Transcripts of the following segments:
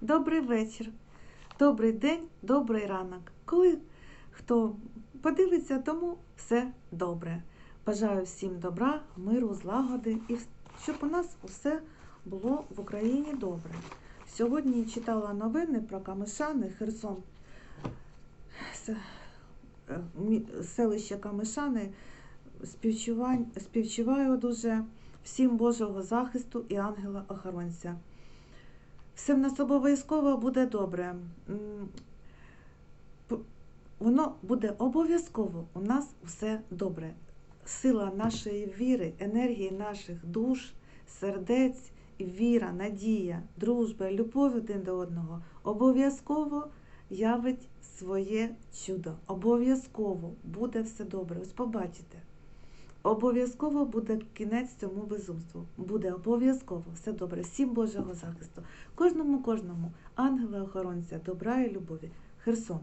добрий вечір, добрий день, добрий ранок. Коли хто подивиться, тому все добре. Бажаю всім добра, миру, злагоди і щоб у нас усе було в Україні добре. Сьогодні читала новини про Камишани, Херсон, е, селище Камишани. Співчуваю дуже всім Божого захисту і ангела-охоронця. Все в нас обов'язково буде добре. Воно буде обов'язково у нас все добре. Сила нашої віри, енергії наших душ, сердець, віра, надія, дружба, любов один до одного обов'язково явить своє чудо. Обов'язково буде все добре. Ось побачите. Обов'язково буде кінець цьому безумству. Буде обов'язково все добре. Всім Божого захисту. Кожному, кожному, ангела охоронця, добра і любові. Херсон.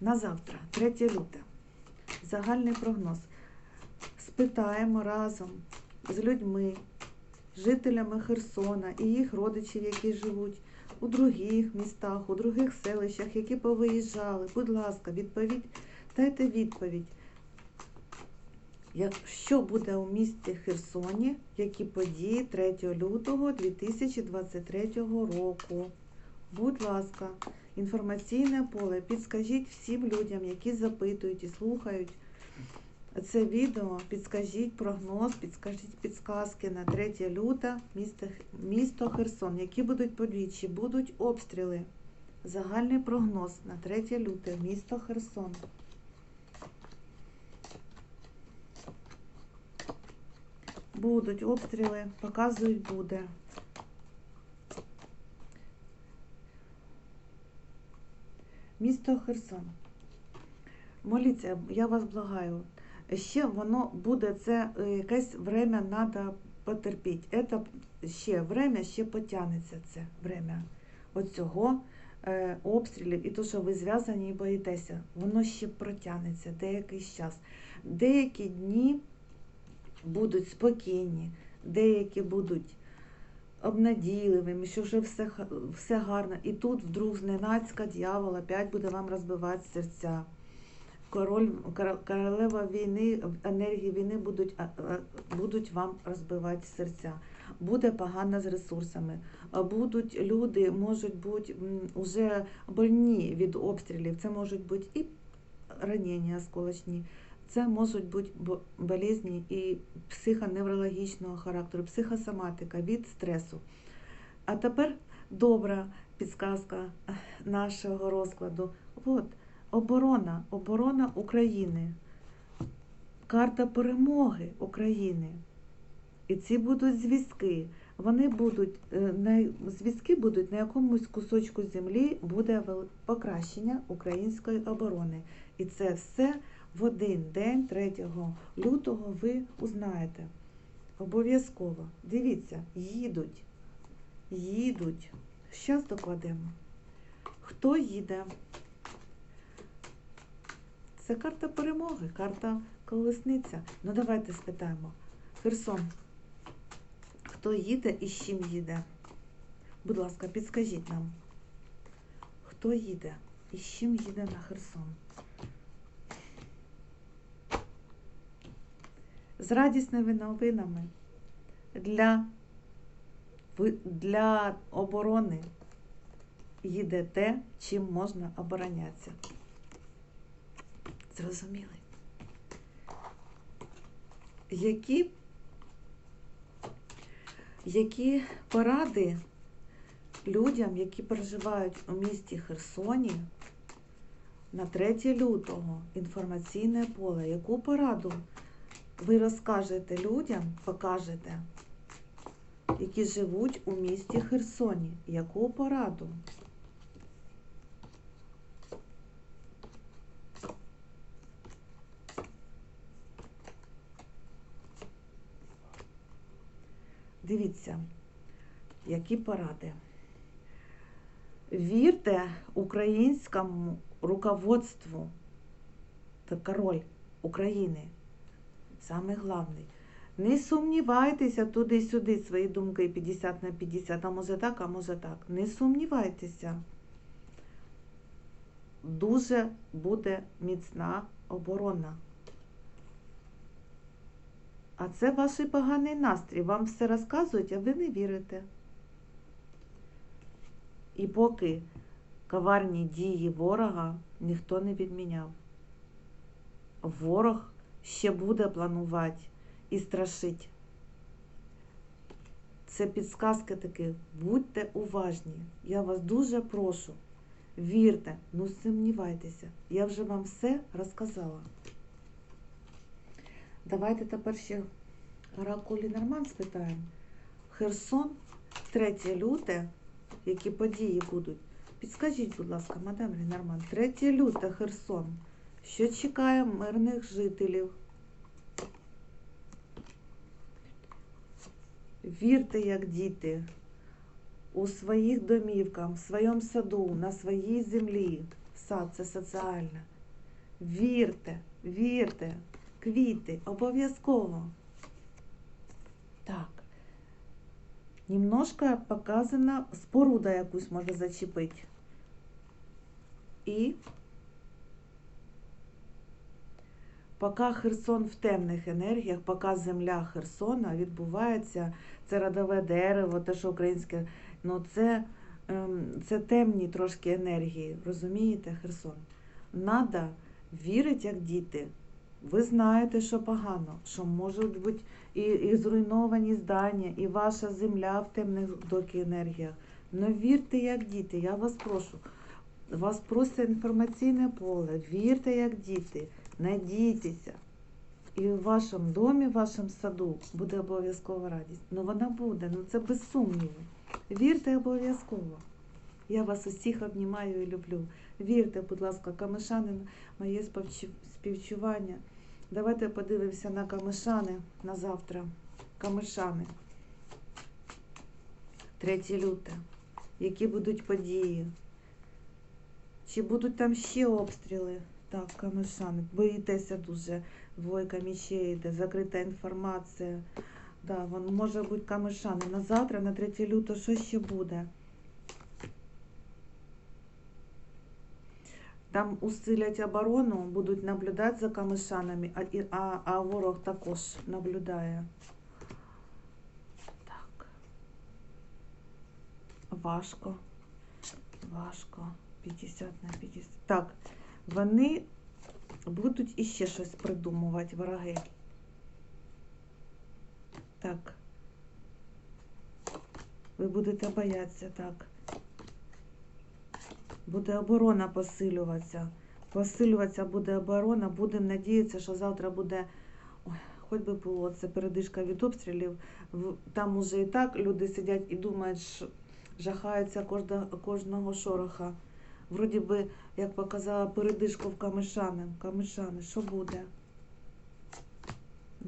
На завтра, 3 люте. Загальний прогноз. Спитаємо разом з людьми, жителями Херсона і їх родичів, які живуть у других містах, у других селищах, які повиїжджали. Будь ласка, відповідь, дайте відповідь. Що буде у місті Херсоні? Які події 3 лютого 2023 року? Будь ласка, інформаційне поле. Підскажіть всім людям, які запитують і слухають це відео. Підскажіть прогноз, підскажіть підсказки на 3 люта місто, Херсон. Які будуть подвічі? Будуть обстріли. Загальний прогноз на 3 люте місто Херсон. Будуть обстріли, показують буде. Місто Херсон. Моліться, я вас благаю. Ще воно буде це е, якесь время треба потерпіти. Це ще время, ще потягнеться це время оцього е, обстрілів і то, що ви зв'язані і боїтеся, воно ще протягнеться деякий час. Деякі дні будуть спокійні, деякі будуть обнадійливими, що вже все, все гарно. І тут вдруг зненацька дьявол опять буде вам розбивати серця. Король, королева війни, енергії війни будуть, будуть вам розбивати серця. Буде погано з ресурсами. Будуть люди, можуть бути м, уже больні від обстрілів. Це можуть бути і ранення осколочні, це можуть бути бо- болезні і психоневрологічного характеру, психосоматика від стресу. А тепер добра підсказка нашого розкладу. От, оборона, оборона України, карта перемоги України. І ці будуть зв'язки. Вони будуть е, зв'язки будуть на якомусь кусочку землі буде покращення української оборони. І це все в один день, 3 лютого, ви узнаєте. Обов'язково. Дивіться, їдуть. Їдуть. Щас докладемо. Хто їде? Це карта перемоги, карта колесниця. Ну давайте спитаємо. Херсон. Хто їде і з чим їде? Будь ласка, підскажіть нам. Хто їде і з чим їде на Херсон? З радісними новинами для, для оборони їде те, чим можна оборонятися. Зрозуміли? Які, які поради людям, які проживають у місті Херсоні на 3 лютого інформаційне поле, яку пораду ви розкажете людям, покажете, які живуть у місті Херсоні, яку пораду? Дивіться, які поради. Вірте українському руководству та король України. Саме головний. Не сумнівайтеся туди-сюди свої думки 50 на 50, а може так, а може так. Не сумнівайтеся. Дуже буде міцна оборона. А це ваш поганий настрій. Вам все розказують, а ви не вірите. І поки коварні дії ворога ніхто не відміняв. Ворог ще буде планувати і страшить. Це підсказки такі. Будьте уважні. Я вас дуже прошу. Вірте, ну сумнівайтеся. Я вже вам все розказала. Давайте тепер ще Оракул Лінерман спитаємо. Херсон, 3 люте, які події будуть? Підскажіть, будь ласка, мадам Лінерман, 3 люте Херсон. Що чекає мирних жителів? Вірте, як діти, у своїх домівках, в своєму саду, на своїй землі. Сад це соціальне. Вірте, вірте, квіти, обов'язково. Так. Немножко показана споруда якусь може зачепити. І поки Херсон в темних енергіях, поки земля Херсона відбувається, це родове дерево, те, що українське, ну це, ем, це темні трошки енергії, розумієте, Херсон? Надо вірити, як діти. Ви знаєте, що погано, що можуть бути і, і зруйновані здання, і ваша земля в темних доки енергіях. Но вірте, як діти, я вас прошу. Вас просить інформаційне поле. Вірте, як діти, надійтеся. І в вашому домі, в вашому саду буде обов'язково радість. Ну вона буде, ну це без сумніву. Вірте обов'язково. Я вас усіх обнімаю і люблю. Вірте, будь ласка, камишани, моє співчування. Давайте подивимося на камишани на завтра. Камишани. 3 люте. Які будуть події? Чи будуть там ще обстріли? Так, камишани. Боїтеся дуже. Двойка мечей йде, закрита інформація. Да, вон може бути камишани. На завтра, на 3 лютого, що ще буде? Там усилять оборону, будуть наблюдати за камишанами, а, а, а ворог також наблюдає. Так. Важко. Важко. 50 на 50. Так, вони будуть іще щось придумувати, вороги. Так. Ви будете боятися, так. Буде оборона посилюватися. Посилюватися буде оборона. Будемо надіятися, що завтра буде. Хоч би було це передишка від обстрілів. Там уже і так люди сидять і думають, що жахаються кожного шороха. Вроді би, як показала передишку в Камишани. Камишани, що буде?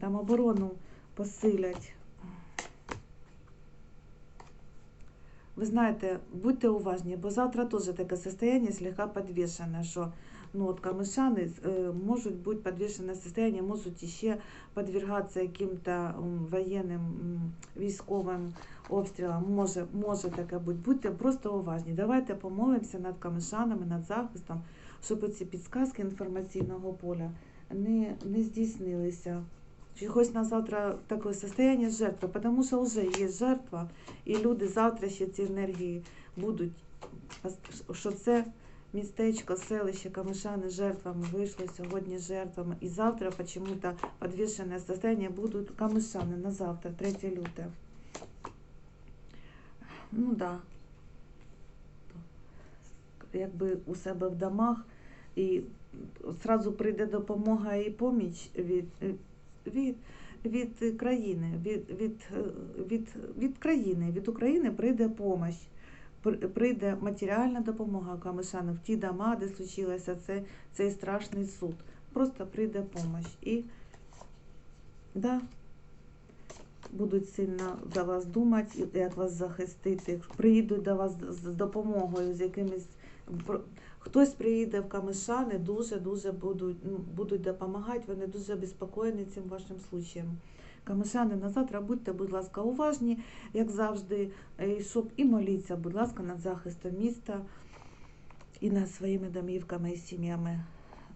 Там оборону посилять. Ви знаєте, будьте уважні, бо завтра теж таке состояние слегка підвішене, що ну, от камишани е, можуть бути підвішене состояние, можуть ще підвергатися яким-то м, воєнним м, військовим обстрілам. Може, може таке бути. Будьте просто уважні. Давайте помолимося над камишанами, над захистом, щоб ці підсказки інформаційного поля не, не здійснилися. Чогось на завтра таке состояние жертви, тому що вже є жертва, і люди завтра ще ці енергії будуть, що це містечко, селище, камишани жертвами вийшло сьогодні жертвами. І завтра почему-то підвішене состояние будуть камишани на завтра, 3 люте. Ну да. Якби у себе в домах і одразу прийде допомога і поміч від, від, від країни, від, від, від, від країни, від України прийде помощь. При- Прийде матеріальна допомога Камишану в ті дома, де случилося це, цей страшний суд. Просто прийде помощь. І да, будуть сильно за вас думати, як вас захистити. Приїдуть до вас з допомогою, з якимись. Хтось приїде в Камишани, дуже-дуже будуть, ну, будуть допомагати, вони дуже безпокоєні цим вашим случаєм. Камишани на завтра будьте, будь ласка, уважні, як завжди, е, щоб і моліться, будь ласка, над захистом міста і над своїми домівками і сім'ями.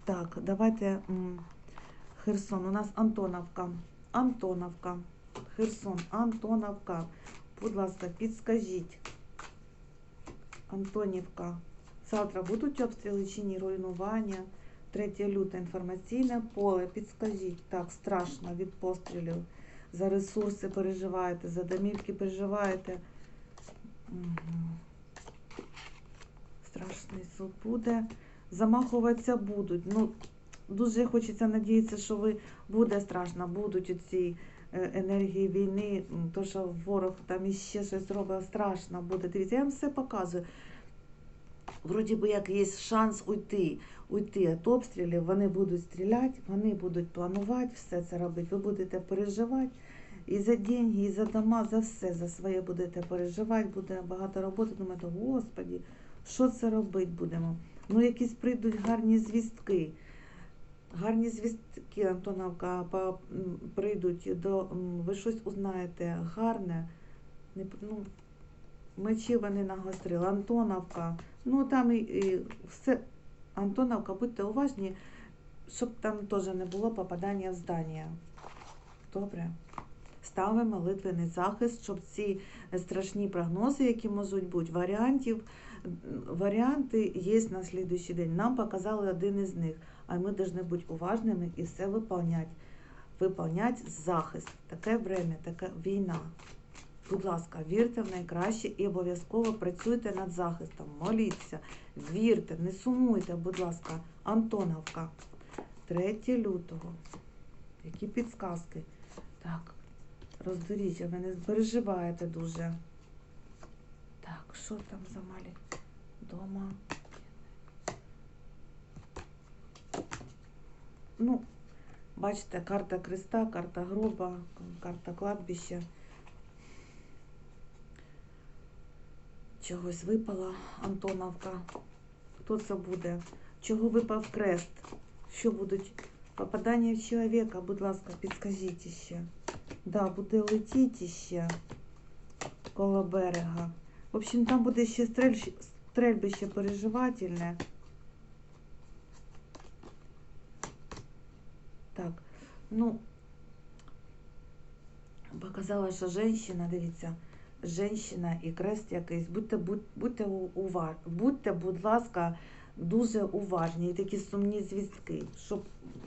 Так, давайте Херсон. У нас Антоновка. Антоновка. Херсон, Антоновка. Будь ласка, підскажіть. Антонівка. Завтра будуть обстріли чи ні, руйнування. 3 люте інформаційне поле. Підскажіть. Так, страшно від пострілів. За ресурси переживаєте, за домівки переживаєте. Мгм. Страшний суд буде. Замахуватися будуть. Ну, дуже хочеться надіятися, що ви буде страшно, будуть оці е, енергії війни, то що ворог там іще щось робить, страшно буде. Дивіться, я вам все показую. Вроді би як є шанс уйти, уйти від обстрілів, вони будуть стріляти, вони будуть планувати все це робити. Ви будете переживати і за деньги, і за дома, за все, за своє будете переживати, буде багато роботи. Думаєте, господі, що це робити будемо? Ну, якісь прийдуть гарні звістки. Гарні звістки, Антоновка, прийдуть до. Ви щось узнаєте гарне. Не, ну, мечі вони нагострили. Антоновка. Ну там і, і все. Антоновка, будьте уважні, щоб там теж не було попадання в здання. Добре. Ставимо молитвений захист, щоб ці страшні прогнози, які можуть бути, варіантів, варіанти є на слідуючий день. Нам показали один із них, а ми повинні бути уважними і все виконувати. Виконувати захист. Таке время, така війна. Будь ласка, вірте в найкраще і обов'язково працюйте над захистом. Моліться, вірте, не сумуйте, будь ласка, Антоновка. 3 лютого. Які підсказки? Так, роздоріжжя, ви не переживаєте дуже. Так, що там за малі? Дома. Ну, бачите, карта креста, карта гроба, карта кладбища. Чогось випала Антоновка. Хто це буде? Чого випав крест? Що будуть? Попадання в чоловіка, будь ласка, підскажіть ще. Да, буде летіти ще коло берега. В общем, там буде ще стрельщ... стрельбище переживательне. Так, ну, показала, що жінка, дивіться, жінка і крест якийсь. Будьте, будь, будьте, уваж... будьте, будь ласка, дуже уважні такі сумні звістки, щоб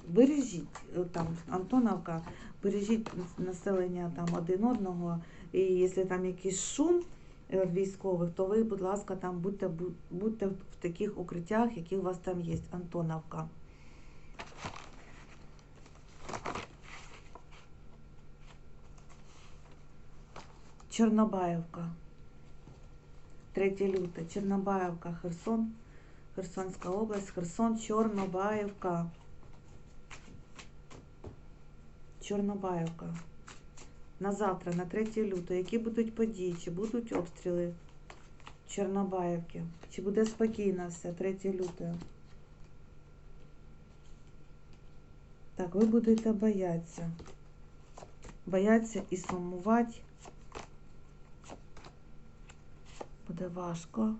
бережіть е, там Антоновка, бережіть населення там один одного. І якщо там якийсь шум е, військових, то ви, будь ласка, там будьте, будьте в таких укриттях, які у вас там є, Антоновка. Чорнобаївка. 3 люте. Чорнобаївка, Херсон. Херсонська область, Херсон, Чорнобаївка. Чорнобаївка. На завтра, на 3 лютого, які будуть події, чи будуть обстріли Чорнобаївки? Чи буде спокійно все 3 лютого? Так, ви будете боятися. Бояться і сумувати. Буде важко.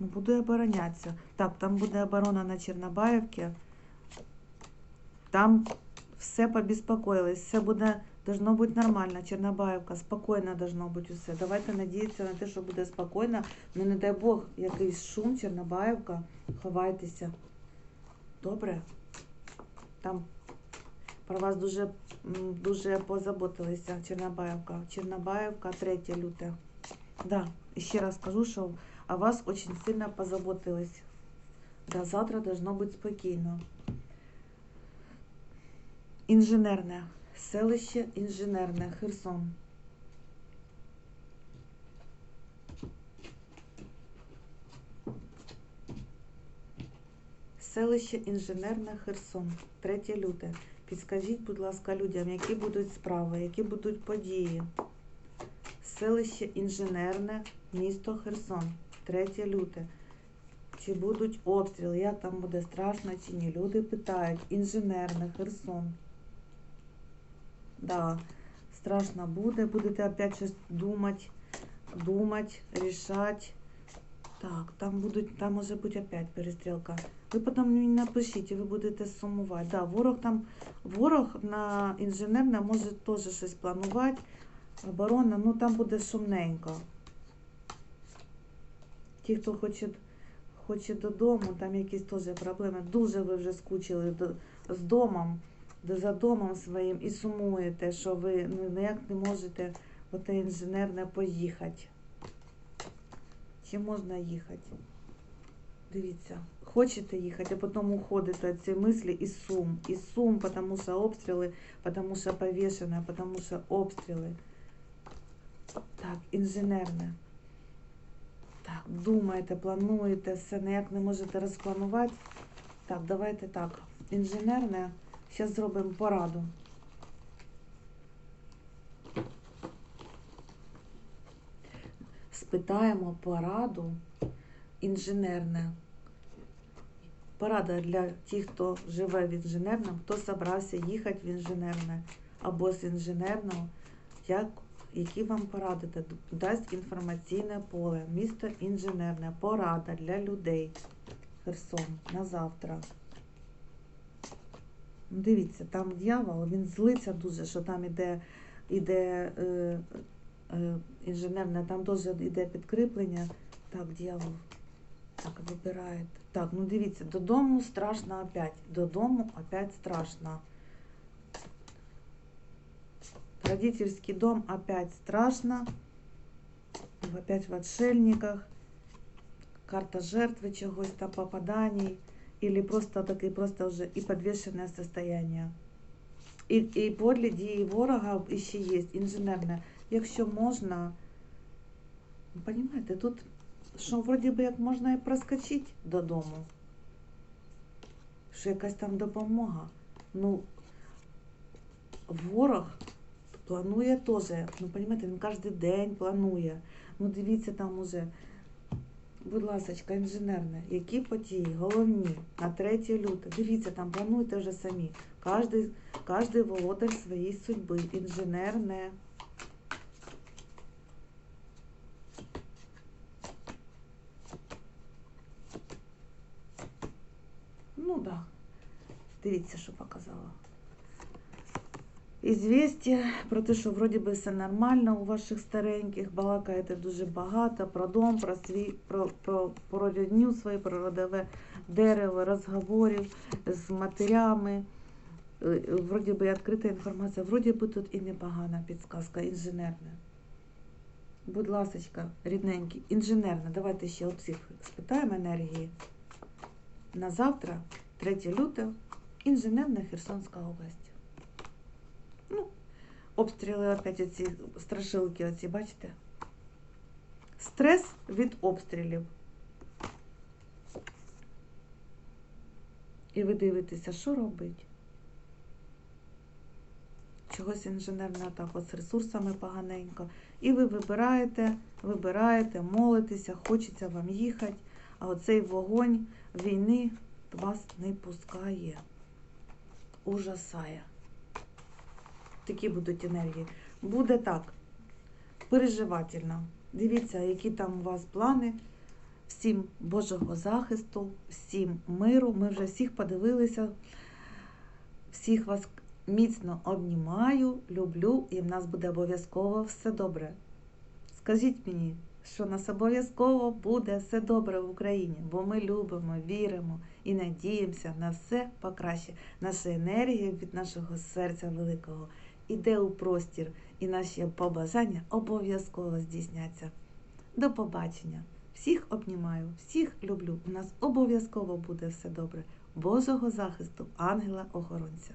Ну, буду оборонятися. Так, там буде оборона на Чорнобаївці. Там все побеспокоилось. Все буде, должно бути нормально. Чорнобаївка, спокійно должно бути усе. Давайте надіятися на те, що буде спокійно. Ну, не дай Бог, якийсь шум, Чорнобаївка. Ховайтеся. Добре? Там про вас дуже, дуже позаботилися. Чорнобаївка. Чорнобаївка, 3 люте. Да, ще раз скажу, що о вас очень сильно позаботились. Да, завтра должно быть спокійно. Інженерне. Селище Інженерне. Херсон. Селище Інженерне Херсон. 3 люте. Підскажіть, будь ласка, людям, які будуть справи, які будуть події. Селище Інженерне, місто Херсон. 3 люте. Чи будуть обстріли? Як там буде страшно чи ні? Люди питають. Інженерне, Херсон. Да. страшно буде, будете опять щось думати, думати, рішати. Так, там будуть, там може бути опять перестрілка. Ви потім мені напишіть, і ви будете сумувати. Да, ворог там, ворог на інженерне може теж щось планувати. Оборона, ну там буде шумненько. Ті, хто хоче, хоче додому, там якісь теж проблеми. Дуже ви вже скучили до, з домом, де за домом своїм і сумуєте, що ви ну, ніяк не можете в інженерне поїхати. Чи можна їхати? Дивіться, хочете їхати, а потім уходите від цієї мислі і сум. І сум, тому що обстріли, тому що повішене, тому що обстріли. Так, інженерне. Думаєте, плануєте, все ніяк не можете розпланувати. Так, давайте так. Інженерне. Зараз зробимо пораду. Спитаємо пораду інженерне. Порада для тих, хто живе в інженерному, хто собрався їхати в інженерне або з інженерного, як, які вам порадити, дасть інформаційне поле, місто інженерне, порада для людей. Херсон на завтра. Ну, Дивіться, там дьявол, він злиться дуже, що там іде, іде е, е, інженерне, там теж іде підкріплення. Так, дьявол. Так, вибирає. Так, ну дивіться, додому страшно опять. Додому опять страшно. Родительский дом опять страшно. Опять в отшельниках. Карта жертвы чогось там попаданий. Или просто такий просто вже і підвішене состояние. І, і подлі дії ворога ще є, інженерне. Якщо можна, ну, понимаєте, тут що вроді би як можна і проскочити додому. Що якась там допомога. Ну, ворог планує теж. Ну, розумієте, він кожен день планує. Ну, дивіться там уже. Будь ласка, інженерне, які події, головні на 3 люте. Дивіться, там плануйте вже самі. Кожний, кожний володар своєї судьби. Інженерне. Ну так. Да. Дивіться, що показала. Ізвістя про те, що вроді би все нормально у ваших стареньких, балакаєте дуже багато про дом, про свій, про, про, про родню свою, про родове дерево, розговорів з матерями. Е, Вроді би відкрита інформація, вроді би тут і непогана підсказка, інженерна. Будь ласка, рідненькі, інженерна. Давайте ще у всіх спитаємо енергії. На завтра, 3 лютого, інженерна Херсонська область. Обстріли опять оці страшилки, оці, бачите? Стрес від обстрілів. І ви дивитеся, що робить. Чогось інженерне так з ресурсами поганенько. І ви вибираєте, вибираєте, молитеся, хочеться вам їхати, а оцей вогонь війни вас не пускає, ужасає такі будуть енергії. Буде так, переживательно. Дивіться, які там у вас плани. Всім Божого захисту, всім миру. Ми вже всіх подивилися. Всіх вас міцно обнімаю, люблю, і в нас буде обов'язково все добре. Скажіть мені, що нас обов'язково буде все добре в Україні, бо ми любимо, віримо і надіємося на все покраще. Наша енергія від нашого серця великого іде у простір, і наші побажання обов'язково здійсняться. До побачення! Всіх обнімаю, всіх люблю. У нас обов'язково буде все добре. Божого захисту, ангела-охоронця.